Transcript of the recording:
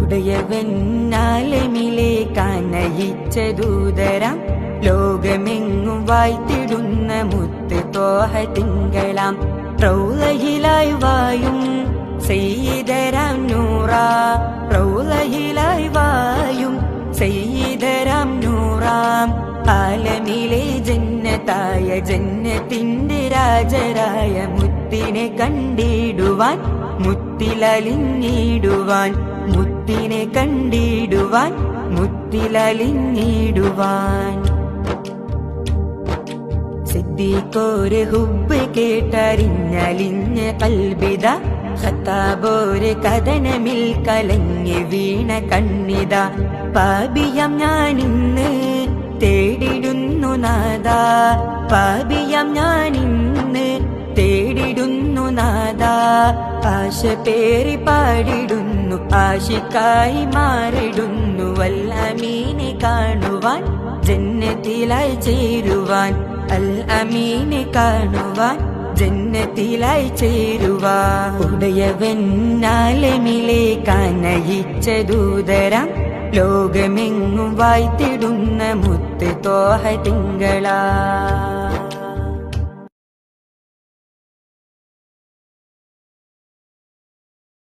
ഉടയവന്നാലമിലെ കനയിച്ച ദൂതരാം ലോകമെങ്ങും വായ്ത്തിടുന്ന മുത്ത് തോഹ തിങ്കളാം. പ്രൗലഹിലായി വായും സെയ്തരാം നൂറ. പ്രൗലഹിലായി വായും സെയ്തരാം നൂറാം. ആലമിലെ ജന്നത്തായ ജന്നത്തിന്റെ രാജരായ മുത്തിനെ കണ്ടിടുവാൻ മുത്തിലലിഞ്ഞിടുവാൻ. മുത്തിനെ കണ്ടിടുവാൻ മുത്തിലലിഞ്ഞിടുവാൻ. സിദ്ദീഖോര് ഹുബ് കേട്ടറിഞ്ഞലിഞ്ഞ കൽബിത ഖത്താബോര് കഥനമിൽ കലങ്ങി വീണ കണ്ണിത. പാപിയം ഞാനിന്ന് തേടിടുന്നു നാദ പാപിയം ഞാനിന്ന് ആശ പേരി പാടിടുന്നു ആശിക്കായി മാറിടുന്നു വല്ലമീനെ കാണുവാൻ ജന്നത്തിലായി ചേരുവാൻ അൽ അമീനെ കാണുവാൻ ജന്നത്തിലായി ചേരുവാ ഉടയവൻ നാലമിലെ കനയിച്ച ദൂതരം ലോകമെങ്ങും വായ്ത്തിടുന്ന മുത്ത് തോഹ തിങ്കളാ.